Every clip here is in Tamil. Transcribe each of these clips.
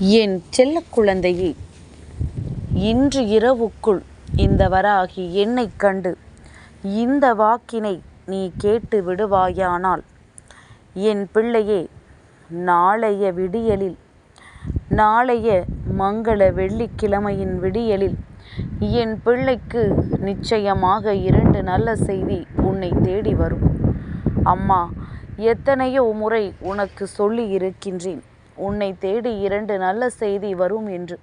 என் செல்ல குழந்தையே இன்று இரவுக்குள் இந்த வராகி என்னைக் கண்டு இந்த வாக்கினை நீ கேட்டு விடுவாயானால் என் பிள்ளையே நாளைய விடியலில் நாளைய மங்கள வெள்ளிக்கிழமையின் விடியலில் என் பிள்ளைக்கு நிச்சயமாக இரண்டு நல்ல செய்தி உன்னை தேடி வரும். அம்மா எத்தனையோ முறை உனக்கு சொல்லி இருக்கின்றேன் உன்னை தேடி இரண்டு நல்ல செய்தி வரும் என்று.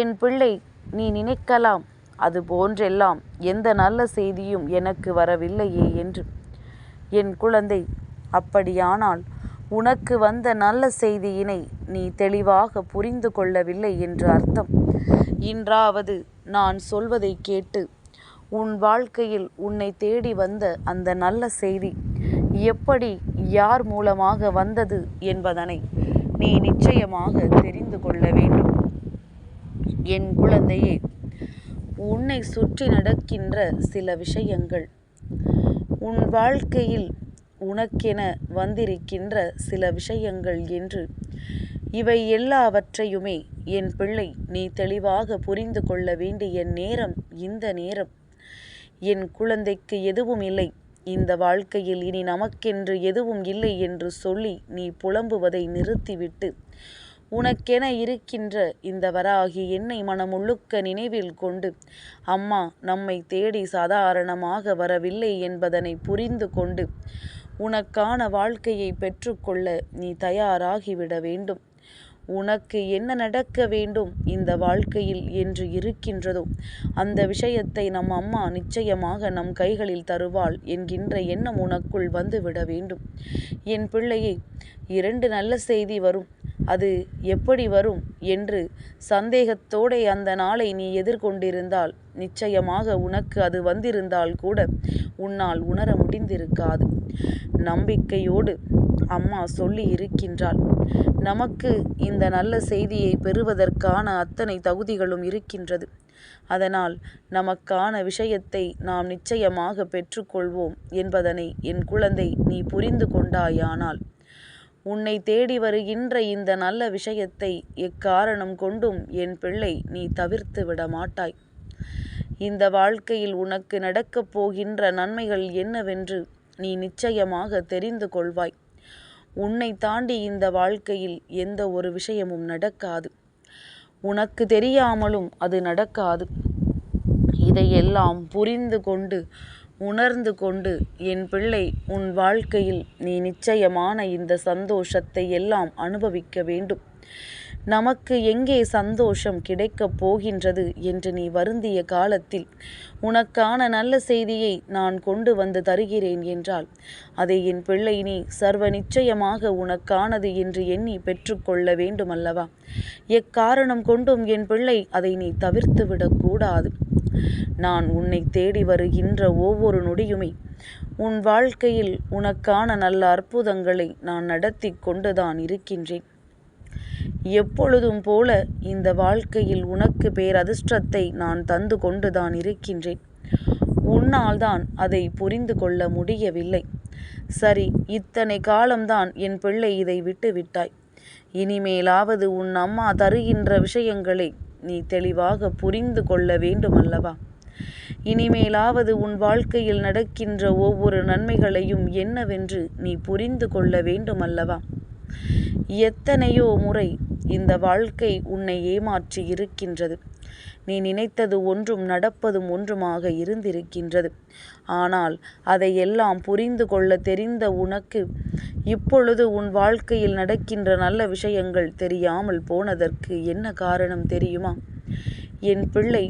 என் பிள்ளை நீ நினைக்கலாம் அது போன்றெல்லாம் எந்த நல்ல செய்தியும் எனக்கு வரவில்லையே என்று. என் குழந்தை அப்படியானால் உனக்கு வந்த நல்ல செய்தியினை நீ தெளிவாக புரிந்து கொள்ளவில்லை என்று அர்த்தம். இன்றாவது நான் சொல்வதை கேட்டு உன் வாழ்க்கையில் உன்னை தேடி வந்த அந்த நல்ல செய்தி எப்படி யார் மூலமாக வந்தது என்பதனை நீ நிச்சயமாக தெரிந்து கொள்ள வேண்டும். என் குழந்தையே உன்னை சுற்றி நடக்கின்ற சில விஷயங்கள் உன் வாழ்க்கையில் உனக்கென வந்திருக்கின்ற சில விஷயங்கள் என்று இவை எல்லாவற்றையுமே என் பிள்ளை நீ தெளிவாக புரிந்து கொள்ள வேண்டிய நேரம் இந்த நேரம். என் குழந்தைக்கு எதுவும் இல்லை. இந்த வாழ்க்கையில் இனி நமக்கென்று எதுவும் இல்லை என்று சொல்லி நீ புலம்புவதை நிறுத்திவிட்டு. உனக்கென இருக்கின்ற இந்த வராகி என்னை மனமுழுக்க நினைவில் கொண்டு அம்மா நம்மை தேடி சாதாரணமாக வரவில்லை என்பதனை புரிந்து கொண்டு உனக்கான வாழ்க்கையை பெற்றுக்கொள்ள நீ தயாராகிவிட வேண்டும். உனக்கு என்ன நடக்க வேண்டும் இந்த வாழ்க்கையில் என்று இருக்கின்றதோ அந்த விஷயத்தை நம் அம்மா நிச்சயமாக நம் கைகளில் தருவாள் என்கின்ற எண்ணம் உனக்குள் வந்துவிட வேண்டும். என் பிள்ளையே இரண்டு நல்ல செய்தி வரும். அது எப்படி வரும் என்று சந்தேகத்தோடே அந்த நாளை நீ எதிர்கொண்டிருந்தால் நிச்சயமாக உனக்கு அது வந்திருந்தால் கூட உன்னால் உணர முடிந்திருக்காது. நம்பிக்கையோடு அம்மா சொல்லி இருக்கின்றாள் நமக்கு இந்த நல்ல செய்தியை பெறுவதற்கான அத்தனை தகுதிகளும் இருக்கின்றது. அதனால் நமக்கான விஷயத்தை நாம் நிச்சயமாக பெற்றுக்கொள்வோம் என்பதனை என் குழந்தை நீ புரிந்து கொண்டாயானால். உன்னை தேடி வருகின்ற இந்த நல்ல விஷயத்தை எக்காரணம் கொண்டும் என் பிள்ளை நீ தவிர்த்து விட மாட்டாய். இந்த வாழ்க்கையில் உனக்கு நடக்கப் போகின்ற நன்மைகள் என்னவென்று நீ நிச்சயமாக தெரிந்து கொள்வாய். உன்னை தாண்டி இந்த வாழ்க்கையில் எந்த ஒரு விஷயமும் நடக்காது. உனக்கு தெரியாமலும் அது நடக்காது. இதையெல்லாம் புரிந்து கொண்டு உணர்ந்து கொண்டு என் பிள்ளை உன் வாழ்க்கையில் நீ நிச்சயமான இந்த சந்தோஷத்தை எல்லாம் அனுபவிக்க வேண்டும். நமக்கு எங்கே சந்தோஷம் கிடைக்கப் போகின்றது என்று நீ வருந்திய காலத்தில் உனக்கான நல்ல செய்தியை நான் கொண்டு வந்து தருகிறேன் என்றால் அதை என் பிள்ளை நீ சர்வ நிச்சயமாக உனக்கானது என்று எண்ணி பெற்றுக்கொள்ள வேண்டுமல்லவா? எக்காரணம் கொண்டும் என் பிள்ளை அதை நீ தவிர்த்துவிடக்கூடாது நான் உன்னை தேடி வருகின்ற ஒவ்வொரு நொடியுமே உன் வாழ்க்கையில் உனக்கான நல்ல அற்புதங்களை நான் நடத்தி கொண்டுதான் இருக்கின்றேன். எப்பொழுதும் போல இந்த வாழ்க்கையில் உனக்கு பேரதிர்ஷ்டத்தை நான் தந்து கொண்டுதான் இருக்கின்றேன். உன்னால் தான் அதை புரிந்து கொள்ள முடியவில்லை. சரி இத்தனை காலம்தான் என் பிள்ளை இதை விட்டு விட்டாய். இனிமேலாவது உன் அம்மா தருகின்ற விஷயங்களை நீ தெளிவாக புரிந்து கொள்ள வேண்டுமல்லவா? இனிமேலாவது உன் வாழ்க்கையில் நடக்கின்ற ஒவ்வொரு நன்மைகளையும் என்னவென்று நீ புரிந்து கொள்ள வேண்டுமல்லவா? எத்தனையோ முறை இந்த வாழ்க்கை உன்னை ஏமாற்றி இருக்கின்றது. நீ நினைத்தது ஒன்றும் நடப்பதும் ஒன்றுமாக இருந்திருக்கின்றது. ஆனால் அதையெல்லாம் புரிந்து கொள்ள தெரிந்த உனக்கு இப்பொழுது உன் வாழ்க்கையில் நடக்கின்ற நல்ல விஷயங்கள் தெரியாமல் போனதற்கு என்ன காரணம் தெரியுமா? என் பிள்ளை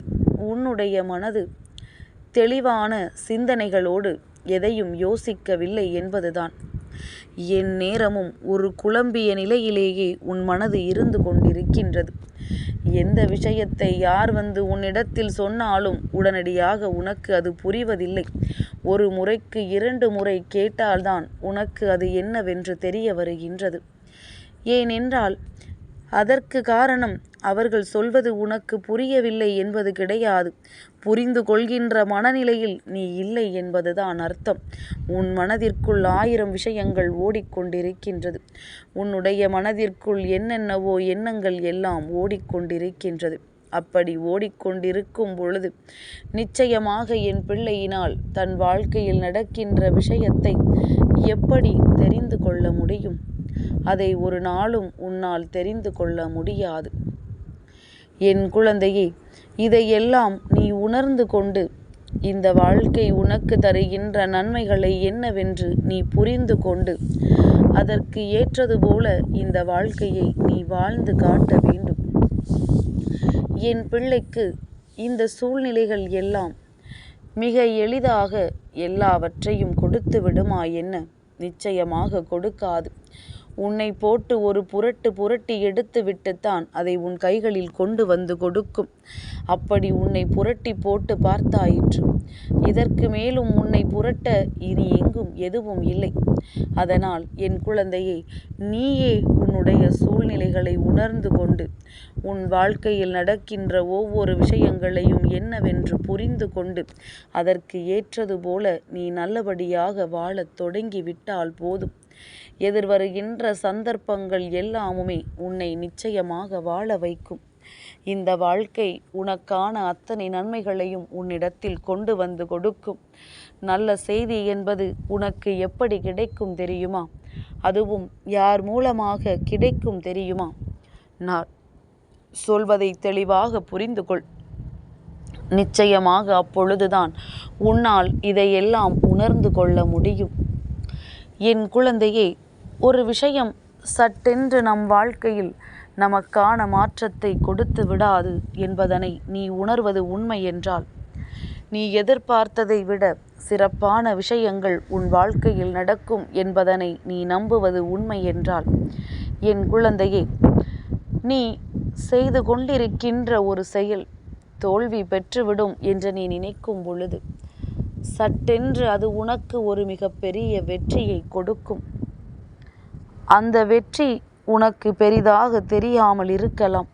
உன்னுடைய மனது தெளிவான சிந்தனைகளோடு எதையும் யோசிக்கவில்லை என்பதுதான். எந்நேரமும் ஒரு குழம்பிய நிலையிலேயே உன் மனது இருந்து கொண்டிருக்கின்றது. எந்த விஷயத்தை யார் வந்து உன்னிடத்தில் சொன்னாலும் உடனடியாக உனக்கு அது புரிவதில்லை. ஒரு முறைக்கு இரண்டு முறை கேட்டால்தான் உனக்கு அது என்னவென்று தெரிய வருகின்றது. ஏனென்றால் அதற்கு காரணம் அவர்கள் சொல்வது உனக்கு புரியவில்லை என்பது கிடையாது. புரிந்து கொள்கின்ற மனநிலையில் நீ இல்லை என்பதுதான் அர்த்தம். உன் மனதிற்குள் ஆயிரம் விஷயங்கள் ஓடிக்கொண்டிருக்கின்றது. உன்னுடைய மனதிற்குள் என்னென்னவோ எண்ணங்கள் எல்லாம் ஓடிக்கொண்டிருக்கின்றது. அப்படி ஓடிக்கொண்டிருக்கும் பொழுது நிச்சயமாக என் பிள்ளையினால் தன் வாழ்க்கையில் நடக்கின்ற விஷயத்தை எப்படி தெரிந்து கொள்ள முடியும்? அதை ஒரு நாளும் உன்னால் தெரிந்து கொள்ள முடியாது. என் குழந்தையே இதையெல்லாம் நீ உணர்ந்து கொண்டு இந்த வாழ்க்கை உனக்கு தருகின்ற நன்மைகளை என்னவென்று நீ புரிந்து கொண்டு அதற்கு ஏற்றது போல இந்த வாழ்க்கையை நீ வாழ்ந்து காட்ட வேண்டும். என் பிள்ளைக்கு இந்த சூழ்நிலைகள் எல்லாம் மிக எளிதாக எல்லாவற்றையும் கொடுத்து விடுமா என்ன? நிச்சயமாக கொடுக்காது. உன்னை போட்டு ஒரு புரட்டு புரட்டி எடுத்துவிட்டுத்தான் அதை உன் கைகளில் கொண்டு வந்து கொடுக்கும். அப்படி உன்னை புரட்டி போட்டு பார்த்தாயிற்று. இதற்கு மேலும் உன்னை புரட்ட இனி எங்கும் எதுவும் இல்லை. அதனால் என் குழந்தையை நீயே உன்னுடைய சூழ்நிலைகளை உணர்ந்து கொண்டு உன் வாழ்க்கையில் நடக்கின்ற ஒவ்வொரு விஷயங்களையும் என்னவென்று புரிந்து கொண்டு அதற்கு ஏற்றது போல நீ நல்லபடியாக வாழத் தொடங்கிவிட்டால் போதும். எதிர்வருகின்ற சந்தர்ப்பங்கள் எல்லாமுமே உன்னை நிச்சயமாக வாழ வைக்கும். இந்த வாழ்க்கை உனக்கான அத்தனை நன்மைகளையும் உன்னிடத்தில் கொண்டு வந்து கொடுக்கும். நல்ல செய்தி என்பது உனக்கு எப்படி கிடைக்கும் தெரியுமா? அதுவும் யார் மூலமாக கிடைக்கும் தெரியுமா? நான் சொல்வதை தெளிவாக புரிந்து கொள் நிச்சயமாக அப்பொழுதுதான் உன்னால் இதையெல்லாம் உணர்ந்து கொள்ள முடியும். என் குழந்தையே ஒரு விஷயம் சட்டென்று நம் வாழ்க்கையில் நமக்கான மாற்றத்தை கொடுத்து விடாது என்பதனை நீ உணர்வது உண்மை என்றால் நீ எதிர்பார்த்ததை விட சிறப்பான விஷயங்கள் உன் வாழ்க்கையில் நடக்கும் என்பதனை நீ நம்புவது உண்மை என்றால் என் குழந்தையே நீ செய்து கொண்டிருக்கின்ற ஒரு செயல் தோல்வி பெற்றுவிடும் என்று நீ நினைக்கும் பொழுது சட்டென்று அது உனக்கு ஒரு மிகப்பெரிய வெற்றியை கொடுக்கும். அந்த வெற்றி உனக்கு பெரிதாக தெரியாமல் இருக்கலாம்.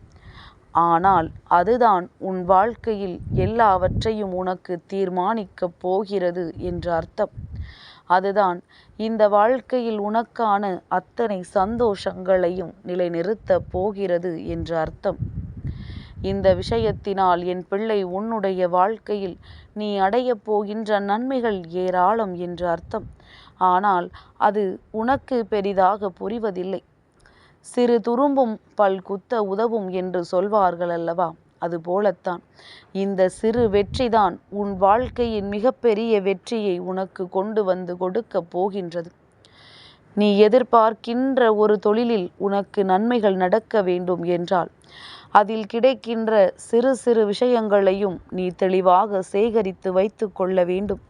ஆனால் அதுதான் உன் வாழ்க்கையில் எல்லாவற்றையும் உனக்கு தீர்மானிக்கப் போகிறது என்று அர்த்தம். அதுதான் இந்த வாழ்க்கையில் உனக்கான அத்தனை சந்தோஷங்களையும் நிலைநிறுத்தப் போகிறது என்று அர்த்தம். இந்த விஷயத்தினால் என் பிள்ளை உன்னுடைய வாழ்க்கையில் நீ அடையப் போகின்ற நன்மைகள் ஏராளம் என்று அர்த்தம். ஆனால் அது உனக்கு பெரிதாக புரிவதில்லை. சிறு துரும்பும் பல் குத்த உதவும் என்று சொல்வார்கள் அல்லவா? அதுபோலத்தான் இந்த சிறு வெற்றிதான் உன் வாழ்க்கையின் மிகப்பெரிய வெற்றியை உனக்கு கொண்டு வந்து கொடுக்கப் போகின்றது. நீ எதிர்பார்க்கின்ற ஒரு தொழிலில் உனக்கு நன்மைகள் நடக்க வேண்டும் என்றால் அதில் கிடைக்கின்ற சிறு சிறு விஷயங்களையும் நீ தெளிவாக சேகரித்து வைத்து கொள்ள வேண்டும்.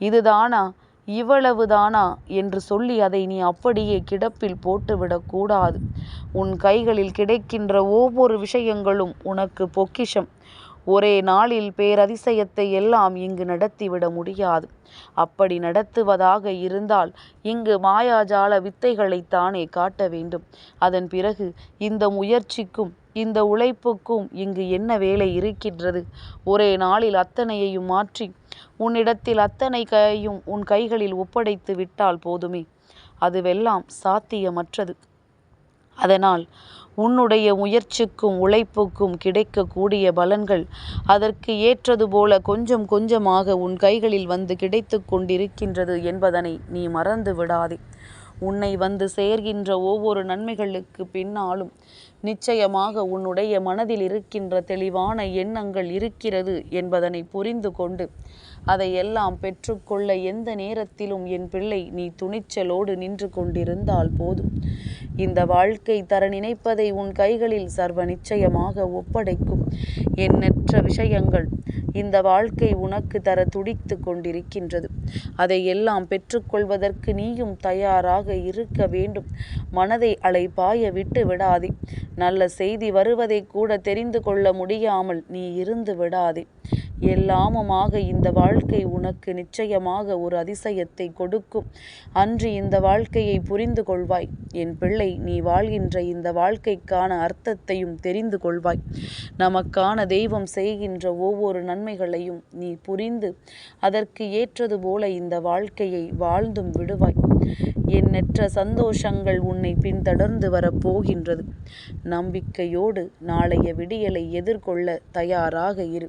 இதுதானா? இவ்வளவுதானா? என்று சொல்லி அதை நீ அப்படியே கிடப்பில் போட்டுவிடக்கூடாது உன் கைகளில் கிடைக்கின்ற ஒவ்வொரு விஷயங்களும் உனக்கு பொக்கிஷம். ஒரே நாளில் பேரதிசயத்தை எல்லாம் இங்கு நடத்திவிட முடியாது. அப்படி நடத்துவதாக இருந்தால் இங்கு மாயாஜால வித்தைகளைத்தானே காட்ட வேண்டும். அதன் பிறகு இந்த முயற்சிக்கும் இந்த உழைப்புக்கும் இங்கு என்ன வேலை இருக்கின்றது? ஒரே நாளில் அத்தனையையும் மாற்றி உன்னிடத்தில் அத்தனை கையும் உன் கைகளில் ஒப்படைத்து விட்டால் போதுமே. அதுவெல்லாம் சாத்தியமற்றது. அதனால் உன்னுடைய முயற்சிக்கும் உழைப்புக்கும் கிடைக்கக்கூடிய பலன்கள் அதற்கு ஏற்றது போல கொஞ்சம் கொஞ்சமாக உன் கைகளில் வந்து கிடைத்து கொண்டிருக்கின்றது என்பதனை நீ மறந்து விடாதே. உன்னை வந்து சேர்கின்ற ஒவ்வொரு நன்மைகளுக்கு பின்னாலும் நிச்சயமாக உன்னுடைய மனதில் இருக்கின்ற தெளிவான எண்ணங்கள் இருக்கிறது என்பதனை புரிந்து கொண்டு அதையெல்லாம் பெற்றுக்கொள்ள எந்த நேரத்திலும் என் பிள்ளை நீ துணிச்சலோடு நின்று கொண்டிருந்தால் போதும். இந்த வாழ்க்கை தர நினைப்பதை உன் கைகளில் சர்வ நிச்சயமாக ஒப்படைக்கும். எண்ணற்ற விஷயங்கள் இந்த வாழ்க்கை உனக்கு தர துடித்து கொண்டிருக்கின்றது. அதை எல்லாம் பெற்றுக்கொள்வதற்கு நீயும் தயாராக இருக்க வேண்டும். மனதை அலைப்பாய விட்டு விடாதே. நல்ல செய்தி வருவதை கூட தெரிந்து கொள்ள முடியாமல் நீ இருந்து விடாதே. எல்லாமுமாக இந்த வாழ்க்கை உனக்கு நிச்சயமாக ஒரு அதிசயத்தை கொடுக்கும். அன்று இந்த வாழ்க்கையை புரிந்து கொள்வாய். என் பிள்ளை நீ வாழ்கின்ற இந்த வாழ்க்கைக்கான அர்த்தத்தையும் தெரிந்து கொள்வாய். நமக்கான தெய்வம் செய்கின்ற ஒவ்வொரு நன்மைகளையும் நீ புரிந்து அதற்கு ஏற்றது போல இந்த வாழ்க்கையை வாழ்ந்தும் விடுவாய். எண்ணற்ற சந்தோஷங்கள் உன்னை பின்தொடர்ந்து வரப்போகின்றது நம்பிக்கையோடு நாளைய விடியலை எதிர்கொள்ள தயாராக இரு.